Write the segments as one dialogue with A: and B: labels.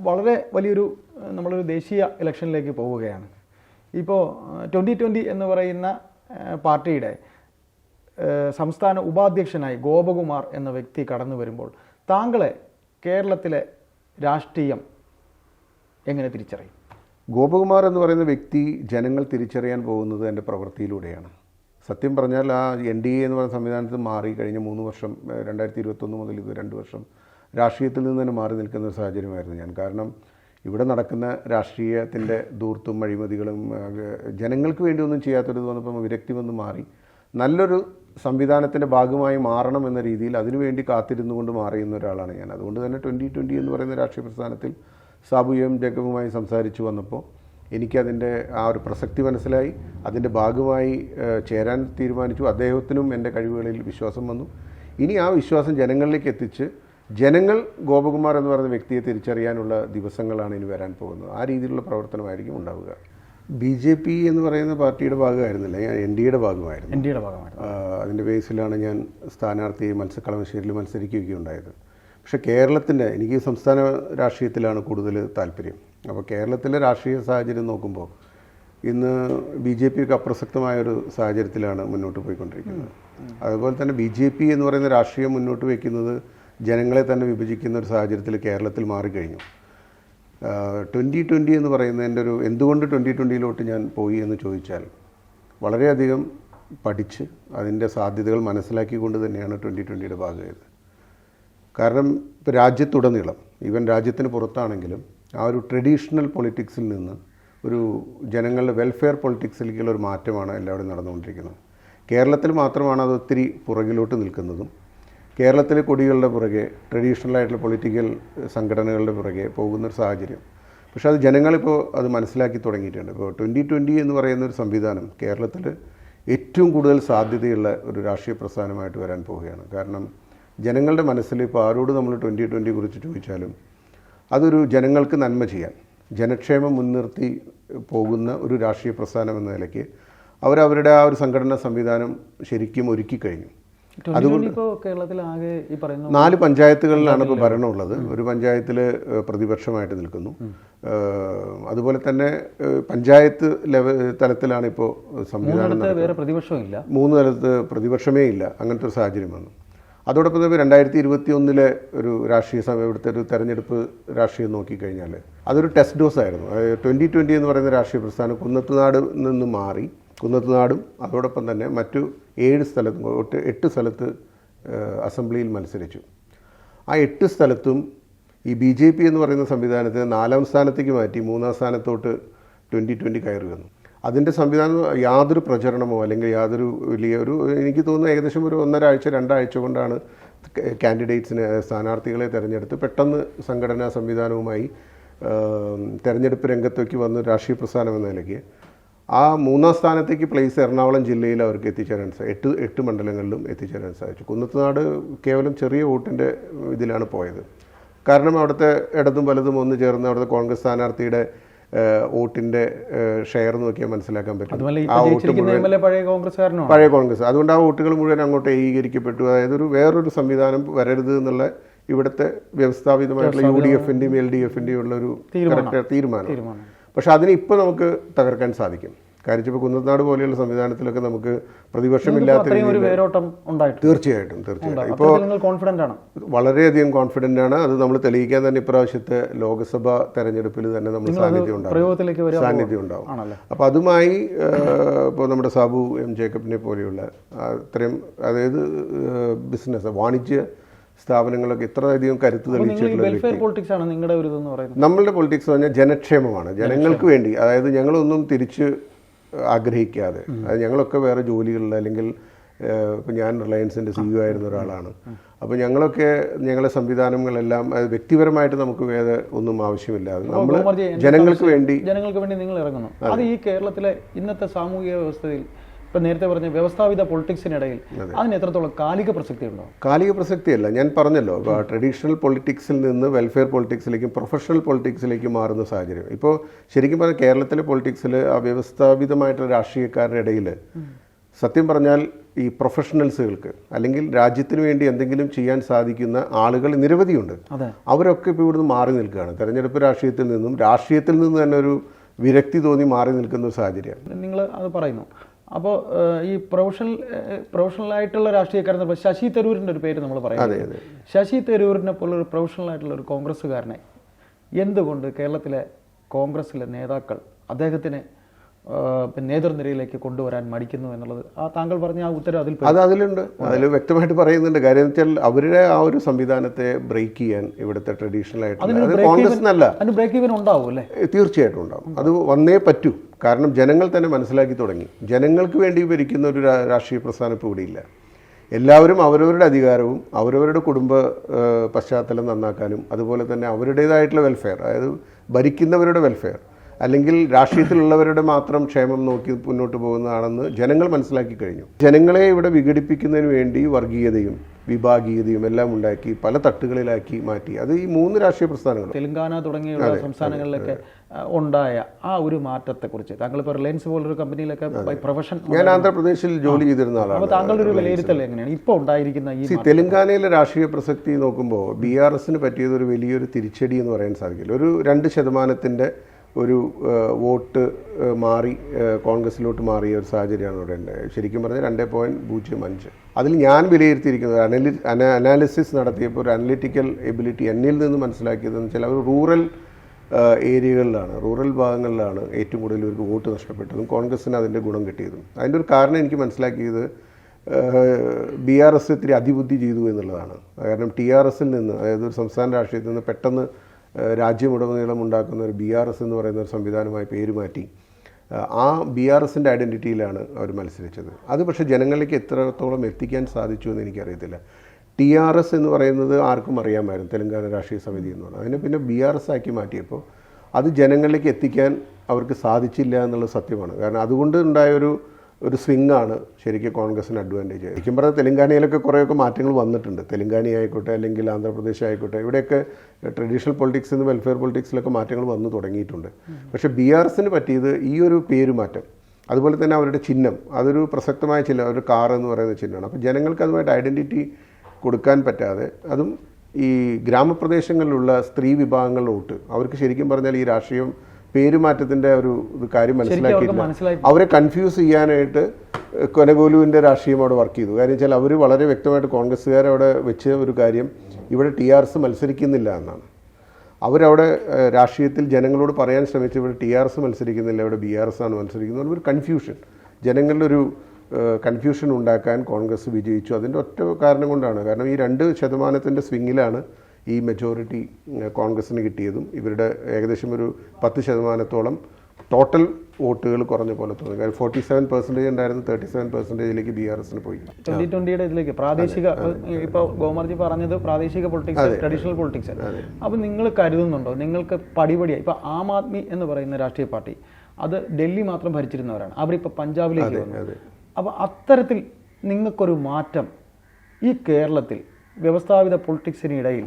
A: വളരെ വലിയൊരു നമ്മളൊരു ദേശീയ ഇലക്ഷനിലേക്ക് പോവുകയാണ്. ഇപ്പോൾ ട്വന്റി ട്വന്റി എന്ന് പറയുന്ന പാർട്ടിയുടെ സംസ്ഥാന ഉപാധ്യക്ഷനായി ഗോപകുമാർ എന്ന വ്യക്തി കടന്നു വരുമ്പോൾ താങ്കളെ കേരളത്തിലെ രാഷ്ട്രീയം എങ്ങനെ തിരിച്ചറിയും?
B: ഗോപകുമാർ എന്ന് പറയുന്ന വ്യക്തി ജനങ്ങൾ തിരിച്ചറിയാൻ പോകുന്നത് എന്റെ പ്രവൃത്തിയിലൂടെയാണ്. സത്യം പറഞ്ഞാൽ ആ എൻ ഡി എ എന്ന് പറയുന്ന സംവിധാനത്തിൽ മാറി കഴിഞ്ഞ മൂന്ന് വർഷം രണ്ടായിരത്തി ഇരുപത്തൊന്ന് മുതൽ ഇത് രണ്ട് വർഷം രാഷ്ട്രീയത്തിൽ നിന്ന് തന്നെ മാറി നിൽക്കുന്ന ഒരു സാഹചര്യമായിരുന്നു ഞാൻ. കാരണം ഇവിടെ നടക്കുന്ന രാഷ്ട്രീയത്തിന്റെ ദൂർത്തും അഴിമതികളും ജനങ്ങൾക്ക് വേണ്ടി ഒന്നും ചെയ്യാത്തൊരു തോന്നപ്പം വിരക്തി വന്ന് മാറി. നല്ലൊരു സംവിധാനത്തിന്റെ ഭാഗമായി മാറണം എന്ന രീതിയിൽ അതിനുവേണ്ടി കാത്തിരുന്നുകൊണ്ട് മാറിയുന്ന ഒരാളാണ് ഞാൻ. അതുകൊണ്ട് തന്നെ ട്വന്റി ട്വന്റി എന്ന് പറയുന്ന രാഷ്ട്രീയ പ്രസ്ഥാനത്തിൽ സാബു എം ജേക്കബുമായി സംസാരിച്ചു വന്നപ്പോൾ എനിക്കതിന്റെ ആ ഒരു പ്രസക്തി മനസ്സിലായി. അതിന്റെ ഭാഗമായി ചേരാൻ തീരുമാനിച്ചു. അദ്ദേഹത്തിനും എന്റെ കഴിവുകളിൽ വിശ്വാസം വന്നു. ഇനി ആ വിശ്വാസം ജനങ്ങളിലേക്ക് എത്തിച്ച് ജനങ്ങൾ ഗോപകുമാർ എന്ന് പറയുന്ന വ്യക്തിയെ തിരിച്ചറിയാനുള്ള ദിവസങ്ങളാണ് ഇനി വരാൻ പോകുന്നത്. ആ രീതിയിലുള്ള പ്രവർത്തനമായിരിക്കും ഉണ്ടാവുക. ബി ജെ പി എന്ന് പറയുന്ന പാർട്ടിയുടെ ഭാഗമായിരുന്നില്ല. ഞാൻ എൻ ഡി എയുടെ ഭാഗമായിരുന്നു.
A: എൻ ഡിയുടെ
B: ഭാഗമായിരുന്നു. അതിന്റെ ബേസിലാണ് ഞാൻ സ്ഥാനാർത്ഥി മത്സരക്കളമശ്ശേരിയിൽ മത്സരിക്കുകയുണ്ടായത്. പക്ഷേ കേരളത്തിന്റെ എനിക്ക് സംസ്ഥാന രാഷ്ട്രീയത്തിലാണ് കൂടുതൽ താല്പര്യം. അപ്പോൾ കേരളത്തിലെ രാഷ്ട്രീയ സാഹചര്യം നോക്കുമ്പോൾ ഇന്ന് ബി ജെ പിക്ക് അപ്രസക്തമായൊരു സാഹചര്യത്തിലാണ് മുന്നോട്ട് പോയിക്കൊണ്ടിരിക്കുന്നത്. അതുപോലെ തന്നെ ബി ജെ പി എന്ന് പറയുന്ന രാഷ്ട്രീയം മുന്നോട്ട് വയ്ക്കുന്നത് ജനങ്ങളെ തന്നെ വിഭജിക്കുന്ന ഒരു സാഹചര്യത്തിൽ കേരളത്തിൽ മാറിക്കഴിഞ്ഞു. ട്വന്റി ട്വന്റി എന്ന് പറയുന്നതിന്റെ ഒരു എന്തുകൊണ്ട് ട്വന്റി ട്വന്റിയിലോട്ട് ഞാൻ പോയി എന്ന് ചോദിച്ചാൽ വളരെയധികം പഠിച്ച് അതിന്റെ സാധ്യതകൾ മനസ്സിലാക്കിക്കൊണ്ട് തന്നെയാണ് ട്വന്റി ട്വന്റിയുടെ ഭാഗമായത്. കാരണം ഇപ്പോൾ രാജ്യത്തുടനീളം ഈവൻ രാജ്യത്തിന് പുറത്താണെങ്കിലും ആ ഒരു ട്രഡീഷണൽ പൊളിറ്റിക്സിൽ നിന്ന് ഒരു ജനങ്ങളുടെ വെൽഫെയർ പൊളിറ്റിക്സിലേക്കുള്ള ഒരു മാറ്റമാണ് എല്ലാവരും നടന്നുകൊണ്ടിരിക്കുന്നത്. കേരളത്തിൽ മാത്രമാണ് അത് ഒത്തിരി പുറകിലോട്ട് നിൽക്കുന്നതും കേരളത്തിലെ കൊടികളുടെ പുറകെ ട്രഡീഷണൽ ആയിട്ടുള്ള പൊളിറ്റിക്കൽ സംഘടനകളുടെ പുറകെ പോകുന്നൊരു സാഹചര്യം. പക്ഷേ അത് ജനങ്ങളിപ്പോൾ അത് മനസ്സിലാക്കി തുടങ്ങിയിട്ടുണ്ട്. ഇപ്പോൾ ട്വന്റി ട്വന്റി എന്ന് പറയുന്ന ഒരു സംവിധാനം കേരളത്തിൽ ഏറ്റവും കൂടുതൽ സാധ്യതയുള്ള ഒരു രാഷ്ട്രീയ പ്രസ്ഥാനമായിട്ട് വരാൻ പോവുകയാണ്. കാരണം ജനങ്ങളുടെ മനസ്സിൽ ഇപ്പോൾ ആരോട് നമ്മൾ ട്വന്റി ട്വന്റി കുറിച്ച് ചോദിച്ചാലും അതൊരു ജനങ്ങൾക്ക് നന്മ ചെയ്യാൻ ജനക്ഷേമം മുൻനിർത്തി പോകുന്ന ഒരു രാഷ്ട്രീയ പ്രസ്ഥാനം എന്ന നിലയ്ക്ക് അവരവരുടെ ആ ഒരു സംഘടനാ സംവിധാനം ശരിക്കും ഒരുക്കി കഴിഞ്ഞു നാല് പഞ്ചായത്തുകളിലാണ് ഇപ്പോൾ ഭരണമുള്ളത്. ഒരു പഞ്ചായത്തിൽ പ്രതിപക്ഷമായിട്ട് നിൽക്കുന്നു. അതുപോലെ തന്നെ പഞ്ചായത്ത് ലെവൽ തലത്തിലാണ് ഇപ്പോൾ സംവിധാനം മൂന്ന് തലത്ത് പ്രതിപക്ഷമേ ഇല്ല. അങ്ങനത്തെ ഒരു സാഹചര്യം വന്നു. അതോടൊപ്പം തന്നെ രണ്ടായിരത്തി ഇരുപത്തി ഒന്നിലെ ഒരു രാഷ്ട്രീയ സമയം ഇവിടുത്തെ ഒരു തെരഞ്ഞെടുപ്പ് രാഷ്ട്രീയം നോക്കിക്കഴിഞ്ഞാൽ അതൊരു ടെസ്റ്റ് ഡോസ് ആയിരുന്നു. ട്വന്റി ട്വന്റി എന്ന് പറയുന്ന രാഷ്ട്രീയ പ്രസ്ഥാനം കുന്നത്തുനാട് നിന്ന് മാറി. കുന്നത്തുനാടും അതോടൊപ്പം തന്നെ മറ്റു ഏഴ് സ്ഥലത്തും ഒട്ട് എട്ട് സ്ഥലത്ത് അസംബ്ലിയിൽ മത്സരിച്ചു. ആ എട്ട് സ്ഥലത്തും ഈ ബി ജെ പി എന്ന് പറയുന്ന സംവിധാനത്തെ നാലാം സ്ഥാനത്തേക്ക് മാറ്റി മൂന്നാം സ്ഥാനത്തോട്ട് ട്വന്റി ട്വന്റി കയറി വന്നു. അതിന്റെ സംവിധാനം യാതൊരു പ്രചരണമോ അല്ലെങ്കിൽ യാതൊരു വലിയ ഒരു എനിക്ക് തോന്നുന്നു ഏകദേശം ഒരു ഒന്നരാഴ്ച രണ്ടാഴ്ച കൊണ്ടാണ് കാൻഡിഡേറ്റ്സിനെ സ്ഥാനാർത്ഥികളെ തിരഞ്ഞെടുത്ത് പെട്ടെന്ന് സംഘടനാ സംവിധാനവുമായി തെരഞ്ഞെടുപ്പ് രംഗത്തേക്ക് വന്ന് രാഷ്ട്രീയ പ്രസ്ഥാനം എന്ന നിലയ്ക്ക് ആ മൂന്നാം സ്ഥാനത്തേക്ക് പ്ലേസ് എറണാകുളം ജില്ലയിൽ അവർക്ക് എത്തിച്ചേരാൻ സാധിച്ചു എട്ട് എട്ട് മണ്ഡലങ്ങളിലും എത്തിച്ചേരാൻ സാധിച്ചു. കുന്നത്തുനാട് കേവലം ചെറിയ വോട്ടിന്റെ ഇതിലാണ് പോയത്. കാരണം അവിടുത്തെ ഇടതും വലതും ഒന്ന് ചേർന്ന് അവിടുത്തെ കോൺഗ്രസ് സ്ഥാനാർത്ഥിയുടെ വോട്ടിന്റെ ഷെയർ നോക്കിയാൽ മനസ്സിലാക്കാൻ പറ്റും. ആ വോട്ട്
A: എ പഴയ
B: കോൺഗ്രസ്. അതുകൊണ്ട് ആ വോട്ടുകൾ മുഴുവൻ അങ്ങോട്ട് ഏകീകരിക്കപ്പെട്ടു അതായത് ഒരു വേറൊരു സംവിധാനം വരരുത് എന്നുള്ള ഇവിടുത്തെ വ്യവസ്ഥാപിതമായിട്ടുള്ള യു ഡി എഫിന്റെയും എൽ ഡി എഫിന്റെയും ഉള്ള ഒരു തീരുമാനം. പക്ഷെ അതിനെ ഇപ്പോൾ നമുക്ക് തകർക്കാൻ സാധിക്കും. കാര്യം ഇപ്പോൾ കുന്നത്തനാട് പോലെയുള്ള സംവിധാനത്തിലൊക്കെ നമുക്ക് പ്രതിപക്ഷമില്ലാത്ത തീർച്ചയായിട്ടും തീർച്ചയായിട്ടും. ഇപ്പോൾ
A: കോൺഫിഡന്റ് ആണ്.
B: വളരെയധികം കോൺഫിഡന്റ് ആണ്. അത് നമ്മൾ തെളിയിക്കാൻ തന്നെ ഇപ്രാവശ്യത്തെ ലോക്സഭ തെരഞ്ഞെടുപ്പിൽ തന്നെ നമ്മൾ സാന്നിധ്യം ഉണ്ടാവും സാന്നിധ്യം ഉണ്ടാവും അപ്പോൾ അതുമായി ഇപ്പോൾ നമ്മുടെ സാബു എം ജേക്കബിനെ പോലെയുള്ള അത്രയും അതായത് ബിസിനസ് വാണിജ്യ സ്ഥാപനങ്ങളൊക്കെ ഇത്രയധികം കരുത്ത് തെളിയിച്ചിട്ടുള്ള നമ്മളുടെ പൊളിറ്റിക്സ് പറഞ്ഞാൽ ജനക്ഷേമമാണ്. ജനങ്ങൾക്ക് വേണ്ടി. അതായത് ഞങ്ങളൊന്നും തിരിച്ച് ആഗ്രഹിക്കാതെ. അതായത് ഞങ്ങളൊക്കെ വേറെ ജോലികളിൽ അല്ലെങ്കിൽ ഇപ്പം ഞാൻ റിലയൻസിന്റെ സിഇഒ ആയിരുന്ന ഒരാളാണ്. അപ്പോൾ ഞങ്ങളൊക്കെ ഞങ്ങളെ സംവിധാനങ്ങളെല്ലാം വ്യക്തിപരമായിട്ട് നമുക്ക് വേറെ ഒന്നും ആവശ്യമില്ല. നമ്മൾ ജനങ്ങൾക്ക് വേണ്ടി
A: ജനങ്ങൾക്ക് വേണ്ടി നിങ്ങൾ ഇറങ്ങുന്നു. അത് ഈ കേരളത്തിലെ ഇന്നത്തെ സാമൂഹിക വ്യവസ്ഥയിൽ ഇപ്പൊ നേരത്തെ പറഞ്ഞ വ്യവസ്ഥാപിത പൊളിറ്റിക്സിനിടയിൽ അതിന് എത്രത്തോളം കാലിക പ്രസക്തി ഉണ്ടോ
B: കാലിക പ്രസക്തിയല്ല. ഞാൻ പറഞ്ഞല്ലോ ട്രഡീഷണൽ പൊളിറ്റിക്സിൽ നിന്ന് വെൽഫെയർ പൊളിറ്റിക്സിലേക്കും പ്രൊഫഷണൽ പൊളിറ്റിക്സിലേക്കും മാറുന്ന സാഹചര്യം. ഇപ്പോൾ ശരിക്കും പറഞ്ഞാൽ കേരളത്തിലെ പൊളിറ്റിക്സിൽ ആ വ്യവസ്ഥാപിതമായിട്ടുള്ള രാഷ്ട്രീയക്കാരുടെ ഇടയിൽ സത്യം പറഞ്ഞാൽ ഈ പ്രൊഫഷണൽസുകൾക്ക് അല്ലെങ്കിൽ രാജ്യത്തിന് വേണ്ടി എന്തെങ്കിലും ചെയ്യാൻ സാധിക്കുന്ന ആളുകൾ നിരവധിയുണ്ട്. അവരൊക്കെ ഇപ്പോൾ ഇവിടുന്ന് മാറി നിൽക്കുകയാണ്. തെരഞ്ഞെടുപ്പ് രാഷ്ട്രീയത്തിൽ നിന്നും രാഷ്ട്രീയത്തിൽ നിന്ന് തന്നെ ഒരു വിരക്തി തോന്നി മാറി നിൽക്കുന്ന ഒരു സാഹചര്യം
A: നിങ്ങൾ അത് പറയുന്നു. അപ്പോൾ ഈ പ്രൊഫഷണൽ പ്രൊഫഷണൽ ആയിട്ടുള്ള രാഷ്ട്രീയക്കാരൻ ഇപ്പോൾ ശശി തരൂരിന്റെ ഒരു പേര് നമ്മൾ പറയുന്നത് ശശി തരൂരിനെ പോലുള്ള ഒരു പ്രൊഫഷണൽ ആയിട്ടുള്ള ഒരു കോൺഗ്രസ്സുകാരനെ എന്തുകൊണ്ട് കേരളത്തിലെ കോൺഗ്രസ്സിലെ നേതാക്കൾ അദ്ദേഹത്തിന് നേതൃനിരയിലേക്ക് കൊണ്ടുവരാൻ മടിക്കുന്നു എന്നുള്ളത്. ആ താങ്കൾ പറഞ്ഞ ആ ഉത്തരം അതിൽ.
B: അത് അതിലുണ്ട്. അതിൽ വ്യക്തമായിട്ട് പറയുന്നുണ്ട്. കാര്യം വെച്ചാൽ അവരുടെ ആ ഒരു സംവിധാനത്തെ ബ്രേക്ക് ചെയ്യാൻ ഇവിടുത്തെ ട്രഡീഷണൽ ആയിട്ട്
A: അതിന്
B: അത്
A: break
B: കോൺഗ്രസ്
A: even- അതിന് ബ്രേക്ക് ഈവൻ ഉണ്ടാവും അല്ലേ?
B: തീർച്ചയായിട്ടും ഉണ്ടാവും. അത് വന്നേ പറ്റൂ. കാരണം ജനങ്ങൾ തന്നെ മനസ്സിലാക്കി തുടങ്ങി. ജനങ്ങൾക്ക് വേണ്ടി ഭരിക്കുന്ന ഒരു രാഷ്ട്രീയ പ്രസ്ഥാനം ഇപ്പോൾ ഇവിടെയില്ല എല്ലാവരും അവരവരുടെ അധികാരവും അവരവരുടെ കുടുംബ പശ്ചാത്തലം നന്നാക്കാനും അതുപോലെ തന്നെ അവരുടേതായിട്ടുള്ള വെൽഫെയർ അതായത് ഭരിക്കുന്നവരുടെ വെൽഫെയർ അല്ലെങ്കിൽ രാഷ്ട്രീയത്തിലുള്ളവരുടെ മാത്രം ക്ഷേമം നോക്കി മുന്നോട്ട് പോകുന്നതാണെന്ന് ജനങ്ങൾ മനസ്സിലാക്കി കഴിഞ്ഞു. ജനങ്ങളെ ഇവിടെ വിഘടിപ്പിക്കുന്നതിന് വേണ്ടി വർഗീയതയും വിഭാഗീയതയും എല്ലാം ഉണ്ടാക്കി പല തട്ടുകളിലാക്കി മാറ്റി. അത് ഈ മൂന്ന് രാഷ്ട്രീയ പ്രസ്ഥാനങ്ങൾ
A: തെലങ്കാന തുടങ്ങിയുള്ള സംസ്ഥാനങ്ങളിലൊക്കെ ഉണ്ടായ ആ ഒരു മാറ്റത്തെക്കുറിച്ച്. താങ്കൾ ഇപ്പോൾ റിലയൻസ് പോലൊരു കമ്പനിയിലൊക്കെ പ്രൊഫഷൻ
B: ഞാൻ ആന്ധ്രാപ്രദേശിൽ ജോലി ചെയ്തിരുന്ന
A: അപ്പോൾ
B: ആളാണ്.
A: താങ്കളുടെ ഒരു വിലയിരുത്തൽ എങ്ങനെയാണ്? ഇപ്പോൾ ഉണ്ടായിരിക്കുന്ന ഈ
B: തെലങ്കാനയിലെ രാഷ്ട്രീയ പ്രസക്തി നോക്കുമ്പോൾ ബി ആർ എസിന് പറ്റിയത് ഒരു വലിയൊരു തിരിച്ചടി എന്ന് പറയാൻ സാധിക്കില്ല. ഒരു രണ്ട് ശതമാനത്തിന്റെ ഒരു വോട്ട് മാറി കോൺഗ്രസിലോട്ട് മാറിയ ഒരു സാഹചര്യമാണ് ഇവിടെ ശരിക്കും പറഞ്ഞാൽ രണ്ട് പോയിന്റ് പൂജ്യം അഞ്ച്. അതിൽ ഞാൻ വിലയിരുത്തിയിരിക്കുന്നത് അനലി അന- അനാലിസിസ് നടത്തിയപ്പോൾ ഒരു അനലിറ്റിക്കൽ എബിലിറ്റി എന്നിൽ നിന്ന് മനസ്സിലാക്കിയതെന്ന് വെച്ചാൽ അവർ റൂറൽ ഏരിയകളിലാണ് റൂറൽ ഭാഗങ്ങളിലാണ് ഏറ്റവും കൂടുതൽ ഇവർക്ക് വോട്ട് നഷ്ടപ്പെട്ടതും കോൺഗ്രസ്സിന് അതിന്റെ ഗുണം കിട്ടിയതും. അതിന്റെ ഒരു കാരണം എനിക്ക് മനസ്സിലാക്കിയത് ബി ആർ എസ് ഇത്തിരി അതിബുദ്ധി ചെയ്തു എന്നുള്ളതാണ്. കാരണം ടി ആർ എസിൽ നിന്ന് അതായത് ഒരു സംസ്ഥാന രാഷ്ട്രീയത്തിൽ നിന്ന് പെട്ടെന്ന് രാജ്യമുടനീളം ഉണ്ടാക്കുന്ന ഒരു ബി ആർ എസ് എന്ന് പറയുന്ന ഒരു സംവിധാനമായി പേര് മാറ്റി. ആ ബി ആർ എസിന്റെ ഐഡന്റിറ്റിയിലാണ് അവർ മത്സരിച്ചത്. അത് പക്ഷേ ജനങ്ങളിലേക്ക് എത്രത്തോളം എത്തിക്കാൻ സാധിച്ചു എന്ന് എനിക്കറിയത്തില്ല. ടി ആർ എസ് എന്ന് പറയുന്നത് ആർക്കും അറിയാമായിരുന്നു തെലങ്കാന രാഷ്ട്രീയ സമിതി എന്ന് പറഞ്ഞാൽ. അതിനെ പിന്നെ ബി ആർ എസ് ആക്കി മാറ്റിയപ്പോൾ അത് ജനങ്ങളിലേക്ക് എത്തിക്കാൻ അവർക്ക് സാധിച്ചില്ല എന്നുള്ള സത്യമാണ്. കാരണം അതുകൊണ്ട് ഉണ്ടായ ഒരു ആണ് ശരിക്കും കോൺഗ്രസിന് അഡ്വാന്റേജ് ശരിക്കും പറഞ്ഞാൽ തെലങ്കാനയിലൊക്കെ കുറേയൊക്കെ മാറ്റങ്ങൾ വന്നിട്ടുണ്ട്. തെലങ്കാന ആയിക്കോട്ടെ അല്ലെങ്കിൽ ആന്ധ്രാപ്രദേശ് ആയിക്കോട്ടെ ഇവിടെയൊക്കെ ട്രഡീഷണൽ പൊളിറ്റിക്സ് നിന്ന് വെൽഫെയർ പൊളിറ്റിക്സിലൊക്കെ മാറ്റങ്ങൾ വന്നു തുടങ്ങിയിട്ടുണ്ട്. പക്ഷേ ബി ആർ എസിന് പറ്റിയത് ഈ ഒരു പേരുമാറ്റം അതുപോലെ തന്നെ അവരുടെ ചിഹ്നം അതൊരു പ്രസക്തമായ ചിഹ്നം ഒരു കാർ എന്ന് പറയുന്ന ചിഹ്നമാണ്. അപ്പോൾ ജനങ്ങൾക്ക് അതുമായിട്ട് ഐഡന്റിറ്റി കൊടുക്കാൻ പറ്റാതെ അതും ഈ ഗ്രാമപ്രദേശങ്ങളിലുള്ള സ്ത്രീ വിഭാഗങ്ങളുടെ വോട്ട് അവർക്ക് ശരിക്കും പറഞ്ഞാൽ ഈ രാഷ്ട്രീയം പേരുമാറ്റത്തിന്റെ ഒരു കാര്യം
A: മനസ്സിലാക്കിയില്ല
B: മനസ്സിലാക്കിയിട്ടില്ല. അവരെ കൺഫ്യൂസ് ചെയ്യാനായിട്ട് കൊനഗോലുവിന്റെ രാഷ്ട്രീയം അവിടെ വർക്ക് ചെയ്തു. കാര്യം വെച്ചാൽ അവർ വളരെ വ്യക്തമായിട്ട് കോൺഗ്രസ്സുകാർ അവിടെ വെച്ച ഒരു കാര്യം ഇവിടെ ടി ആർ എസ് മത്സരിക്കുന്നില്ല എന്നാണ്. അവരവിടെ രാഷ്ട്രീയത്തിൽ ജനങ്ങളോട് പറയാൻ ശ്രമിച്ചു ഇവിടെ ടി ആർ എസ് മത്സരിക്കുന്നില്ല ഇവിടെ ബി ആർ എസ് ആണ് മത്സരിക്കുന്നത്. ഒരു കൺഫ്യൂഷൻ ജനങ്ങളിലൊരു കൺഫ്യൂഷൻ ഉണ്ടാക്കാൻ കോൺഗ്രസ് വിജയിച്ചു. അതിന്റെ ഒറ്റ കാരണം കൊണ്ടാണ്. കാരണം ഈ രണ്ട് ശതമാനത്തിന്റെ സ്വിങ്ങിലാണ് ഈ മെജോറിറ്റി കോൺഗ്രസിന് കിട്ടിയതും ഇവരുടെ ഏകദേശം ഒരു പത്ത് ശതമാനത്തോളം ടോട്ടൽ വോട്ടുകൾ കുറഞ്ഞ പോലെ തോന്നി. കാരണം ഫോർട്ടി സെവൻ പെർസെന്റേജ് ഉണ്ടായിരുന്നു തേർട്ടി സെവൻ പെർസെന്റേജിലേക്ക് ബി ആർ എസിന് പോയി.
A: ട്വന്റി ട്വന്റിയുടെ ഇതിലേക്ക് പ്രാദേശിക ഇപ്പോൾ ഗോമർജി പറഞ്ഞത് പ്രാദേശിക പൊളിറ്റിക്സ് ട്രഡീഷണൽ പൊളിറ്റിക്സ് അപ്പോൾ നിങ്ങൾ കരുതുന്നുണ്ടോ? നിങ്ങൾക്ക് പടിപടിയായി ഇപ്പോൾ ആം ആദ്മി എന്ന് പറയുന്ന രാഷ്ട്രീയ പാർട്ടി അത് ഡൽഹി മാത്രം ഭരിച്ചിരുന്നവരാണ്. അവരിപ്പോൾ പഞ്ചാബിലേക്ക് വന്നു. അപ്പോൾ അത്തരത്തിൽ നിങ്ങൾക്കൊരു മാറ്റം ഈ കേരളത്തിൽ വ്യവസ്ഥാപിത പൊളിറ്റിക്സിനിടയിൽ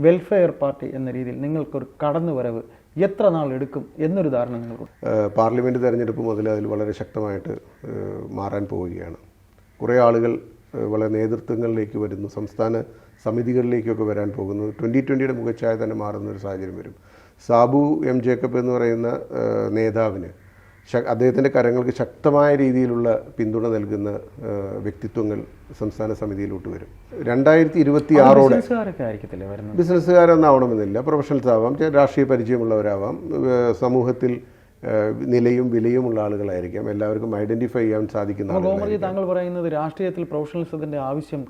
A: വെൽഫെയർ പാർട്ടി എന്ന രീതിയിൽ നിങ്ങൾക്കൊരു കടന്നുവരവ് എത്ര നാൾ എടുക്കും എന്നൊരു ധാരണ നിങ്ങൾക്ക്
B: ഏഹ് പാർലമെന്റ് തെരഞ്ഞെടുപ്പ് മുതൽ അതിൽ വളരെ ശക്തമായിട്ട് മാറാൻ പോവുകയാണ്. കുറേ ആളുകൾ വളരെ നേതൃത്വങ്ങളിലേക്ക് വരുന്നു സംസ്ഥാന സമിതികളിലേക്കൊക്കെ വരാൻ പോകുന്നു. ട്വന്റി ട്വന്റിയുടെ മുഖച്ഛായ തന്നെ മാറുന്ന ഒരു സാഹചര്യം വരും. സാബു എം ജേക്കബ് എന്ന് പറയുന്ന നേതാവിന് അദ്ദേഹത്തിന്റെ കരങ്ങൾക്ക് ശക്തമായ രീതിയിലുള്ള പിന്തുണ നൽകുന്ന വ്യക്തിത്വങ്ങൾ സംസ്ഥാന സമിതിയിലോട്ട് വരും. രണ്ടായിരത്തി ഇരുപത്തി ആറോടെ ബിസിനസ്സുകാരൊന്നാവണമെന്നില്ല. പ്രൊഫഷണൽസ് ആവാം രാഷ്ട്രീയ പരിചയമുള്ളവരാവാം. സമൂഹത്തിൽ നിലയും വിലയും ഉള്ള ആളുകളായിരിക്കാം. എല്ലാവർക്കും ഐഡന്റിഫൈ ചെയ്യാൻ സാധിക്കുന്ന
A: താങ്കൾ പറയുന്നത് രാഷ്ട്രീയത്തിൽ പ്രൊഫഷണൽസിന്റെ ആവശ്യം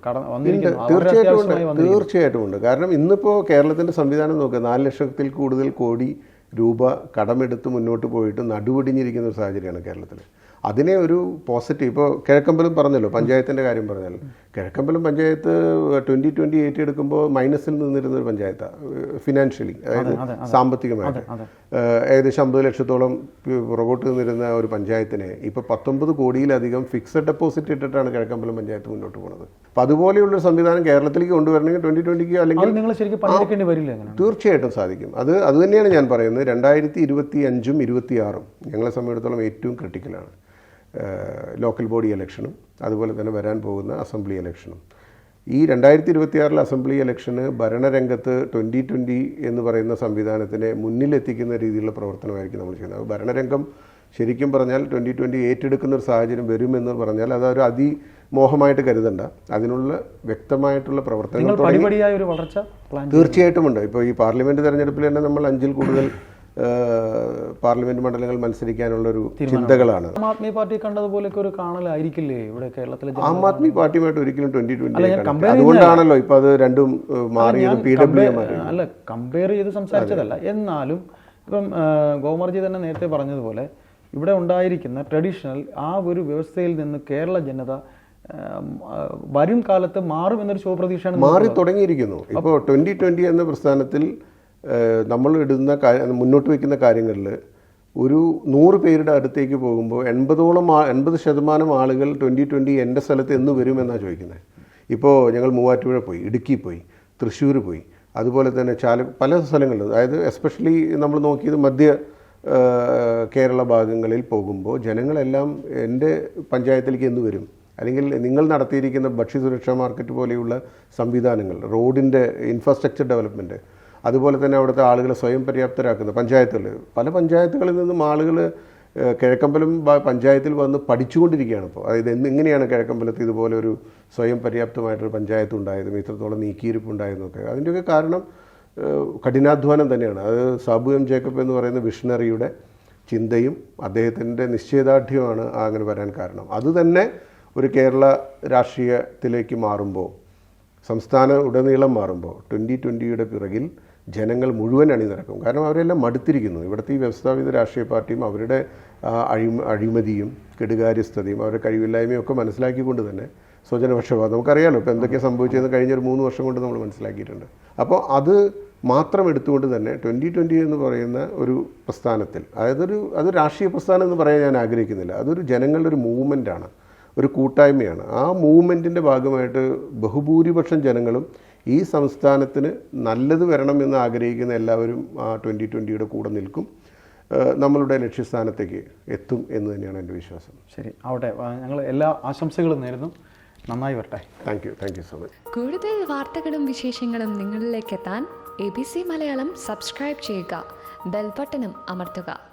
B: തീർച്ചയായിട്ടും തീർച്ചയായിട്ടും ഉണ്ട്. കാരണം ഇന്നിപ്പോൾ കേരളത്തിന്റെ സംവിധാനം നോക്കുക നാല് ലക്ഷത്തിൽ കൂടുതൽ കോടി രൂപ കടമെടുത്ത് മുന്നോട്ട് പോയിട്ട് നടുവടിഞ്ഞിരിക്കുന്ന ഒരു സാഹചര്യമാണ് കേരളത്തിൽ അതിനെ ഒരു പോസിറ്റീവ് ഇപ്പോൾ കിഴക്കമ്പലം പറഞ്ഞല്ലോ പഞ്ചായത്തിന്റെ കാര്യം പറഞ്ഞല്ലോ. കിഴക്കമ്പലം പഞ്ചായത്ത് ട്വന്റി ട്വന്റി എടുക്കുമ്പോൾ മൈനസിൽ നിന്നിരുന്ന ഒരു പഞ്ചായത്താണ് ഫിനാൻഷ്യലി അതായത്
A: അതെ,
B: സാമ്പത്തികമായിട്ട്. ഏകദേശം അമ്പത് ലക്ഷത്തോളം പുറകോട്ട് നിന്നിരുന്ന ഒരു പഞ്ചായത്തിനെ ഇപ്പോൾ പത്തൊമ്പത് കോടിയിലധികം ഫിക്സഡ് ഡെപ്പോസിറ്റ് ഇട്ടിട്ടാണ് കിഴക്കമ്പലം പഞ്ചായത്ത് മുന്നോട്ട് പോകുന്നത് അപ്പോൾ അതുപോലെയുള്ളൊരു സംവിധാനം കേരളത്തിലേക്ക് കൊണ്ടുവരണമെങ്കിൽ ട്വന്റി ട്വന്റിക്ക് അല്ലെങ്കിൽ
A: നിങ്ങൾ ശരിക്കും വരില്ല
B: തീർച്ചയായിട്ടും സാധിക്കും. അത് അതുതന്നെയാണ് ഞാൻ പറയുന്നത്. രണ്ടായിരത്തി ഇരുപത്തി അഞ്ചും ഇരുപത്തിയാറും ഞങ്ങളെ സംബന്ധിച്ചിടത്തോളം ഏറ്റവും ക്രിട്ടിക്കലാണ് ലോക്കൽ ബോഡി ഇലക്ഷനും അതുപോലെ തന്നെ വരാൻ പോകുന്ന അസംബ്ലി ഇലക്ഷനും. ഈ രണ്ടായിരത്തി ഇരുപത്തിയാറിലെ അസംബ്ലി ഇലക്ഷന് ഭരണരംഗത്ത് ട്വന്റി ട്വന്റി എന്ന് പറയുന്ന സംവിധാനത്തിനെ മുന്നിലെത്തിക്കുന്ന രീതിയിലുള്ള പ്രവർത്തനമായിരിക്കും നമ്മൾ ചെയ്യുന്നത്. ഭരണരംഗം ശരിക്കും പറഞ്ഞാൽ ട്വന്റി ട്വന്റി ഏറ്റെടുക്കുന്ന ഒരു സാഹചര്യം വരുമെന്ന് പറഞ്ഞാൽ അതൊരു അതിമോഹമായിട്ട് കരുതണ്ട. അതിനുള്ള വ്യക്തമായിട്ടുള്ള പ്രവർത്തനങ്ങൾ
A: ഒരു
B: തീർച്ചയായിട്ടും ഉണ്ട്. ഇപ്പോൾ ഈ പാർലമെന്റ് തെരഞ്ഞെടുപ്പിൽ തന്നെ നമ്മൾ അഞ്ചിൽ കൂടുതൽ പാർലമെന്റ് മണ്ഡലങ്ങൾ മത്സരിക്കാനുള്ളൊരു ചിന്തകളാണ്.
A: ആം ആദ്മി പാർട്ടി കണ്ടതുപോലെയൊക്കെ ഒരു കാണലായിരിക്കില്ലേ ഇവിടെ കേരളത്തിലെ
B: ആം ആദ്മി പാർട്ടിയുമായിട്ട് ഒരിക്കലും ട്വന്റി ട്വന്റി അതുകൊണ്ടാണല്ലോ ഇപ്പൊ അത് രണ്ടും മാറി പി ഡബ്ല്യു
A: അല്ല കമ്പയർ ചെയ്ത് സംസാരിച്ചതല്ല. എന്നാലും ഇപ്പം ഗോമർജി തന്നെ നേരത്തെ പറഞ്ഞതുപോലെ ഇവിടെ ഉണ്ടായിരിക്കുന്ന ട്രഡീഷണൽ ആ ഒരു വ്യവസ്ഥയിൽ നിന്ന് കേരള ജനത വരും കാലത്ത് മാറുമെന്നൊരു ശുഭപ്രതീക്ഷയാണ്
B: മാറി തുടങ്ങിയിരിക്കുന്നു. ഇപ്പോൾ ട്വന്റി ട്വന്റി എന്ന പ്രസ്ഥാനത്തിൽ നമ്മൾ ഇടുന്ന മുന്നോട്ട് വയ്ക്കുന്ന കാര്യങ്ങളിൽ ഒരു നൂറ് പേരുടെ അടുത്തേക്ക് പോകുമ്പോൾ എൺപതോളം എൺപത് ശതമാനം ആളുകൾ ട്വന്റി ട്വന്റി എന്റെ സ്ഥലത്ത് എന്ന് വരുമെന്നാണ് ചോദിക്കുന്നത്. ഇപ്പോൾ ഞങ്ങൾ മൂവാറ്റുപുഴ പോയി ഇടുക്കി പോയി തൃശ്ശൂർ പോയി അതുപോലെ തന്നെ ചാല പല സ്ഥലങ്ങളിൽ അതായത് എസ്പെഷ്യലി നമ്മൾ നോക്കിയത് മധ്യ കേരള ഭാഗങ്ങളിൽ പോകുമ്പോൾ ജനങ്ങളെല്ലാം എന്റെ പഞ്ചായത്തിലേക്ക് എന്ന് വരും. അല്ലെങ്കിൽ നിങ്ങൾ നടത്തിയിരിക്കുന്ന ഭക്ഷ്യ സുരക്ഷാ മാർക്കറ്റ് പോലെയുള്ള സംവിധാനങ്ങൾ റോഡിന്റെ ഇൻഫ്രാസ്ട്രക്ചർ ഡെവലപ്മെന്റ് അതുപോലെ തന്നെ അവിടുത്തെ ആളുകളെ സ്വയം പര്യാപ്തരാക്കുന്ന. പഞ്ചായത്തുകൾ. പല പഞ്ചായത്തുകളിൽ നിന്നും ആളുകൾ കിഴക്കമ്പലം പഞ്ചായത്തിൽ വന്ന് പഠിച്ചുകൊണ്ടിരിക്കുകയാണ് ഇപ്പോൾ. അതായത് എങ്ങനെയാണ് കിഴക്കമ്പലത്ത് ഇതുപോലെ ഒരു സ്വയം പര്യാപ്തമായിട്ടൊരു പഞ്ചായത്ത് ഉണ്ടായതും ഇത്രത്തോളം നീക്കിയിരിപ്പ് ഉണ്ടായതെന്നൊക്കെ അതിന്റെയൊക്കെ കാരണം കഠിനാധ്വാനം തന്നെയാണ്. അത് സാബു എം ജേക്കബ് എന്ന് പറയുന്ന വിഷണറിയുടെ ചിന്തയും അദ്ദേഹത്തിന്റെ നിശ്ചയദാർഢ്യമാണ് അങ്ങനെ വരാൻ കാരണം. അതുതന്നെ ഒരു കേരള രാഷ്ട്രീയത്തിലേക്ക് മാറുമ്പോൾ സംസ്ഥാന ഉടനീളം മാറുമ്പോൾ ട്വന്റി ട്വന്റിയുടെ പിറകിൽ ജനങ്ങൾ മുഴുവൻ അണിനിരക്കും. കാരണം അവരെല്ലാം മടുത്തിരിക്കുന്നു. ഇവിടുത്തെ ഈ വ്യവസ്ഥാപിത രാഷ്ട്രീയ പാർട്ടിയും അവരുടെ അഴി അഴിമ അഴിമതിയും കെടുകാര്യസ്ഥതയും അവരുടെ കഴിവില്ലായ്മയും ഒക്കെ മനസ്സിലാക്കിക്കൊണ്ട് തന്നെ സ്വജനപക്ഷപാതം. നമുക്കറിയാലോ ഇപ്പോൾ എന്തൊക്കെയാണ് സംഭവിച്ചതെന്ന് കഴിഞ്ഞ ഒരു മൂന്ന് വർഷം കൊണ്ട് നമ്മൾ മനസ്സിലാക്കിയിട്ടുണ്ട്. അപ്പോൾ അത് മാത്രം എടുത്തുകൊണ്ട് തന്നെ ട്വന്റി ട്വന്റി എന്ന് പറയുന്ന ഒരു പ്രസ്ഥാനത്തിൽ അതായത് ഒരു അത് രാഷ്ട്രീയ പ്രസ്ഥാനം എന്ന് പറയാൻ ഞാൻ ആഗ്രഹിക്കുന്നില്ല. അതൊരു ജനങ്ങളുടെ ഒരു മൂവ്മെന്റാണ് ഒരു കൂട്ടായ്മയാണ്. ആ മൂവ്മെന്റിന്റെ ഭാഗമായിട്ട് ബഹുഭൂരിപക്ഷം ജനങ്ങളും ഈ സംസ്ഥാനത്തിന് നല്ലത് വരണമെന്ന് ആഗ്രഹിക്കുന്ന എല്ലാവരും ആ ട്വന്റി ട്വന്റിയുടെ കൂടെ നിൽക്കും. നമ്മളുടെ ലക്ഷ്യസ്ഥാനത്തേക്ക് എത്തും എന്ന് തന്നെയാണ് എന്റെ വിശ്വാസം.
A: ശരി. ആവട്ടെ. ഞങ്ങൾ എല്ലാ ആശംസകളും നേരുന്നു. നന്നായി വരട്ടെ.
B: Thank you thank you so much
C: കൂടുതൽ വാർത്തകളും വിശേഷങ്ങളും നിങ്ങളിലേക്ക് എത്താൻ A B C Malayalam subscribe ചെയ്യുക. ബെൽബട്ടനും അമർത്തുക.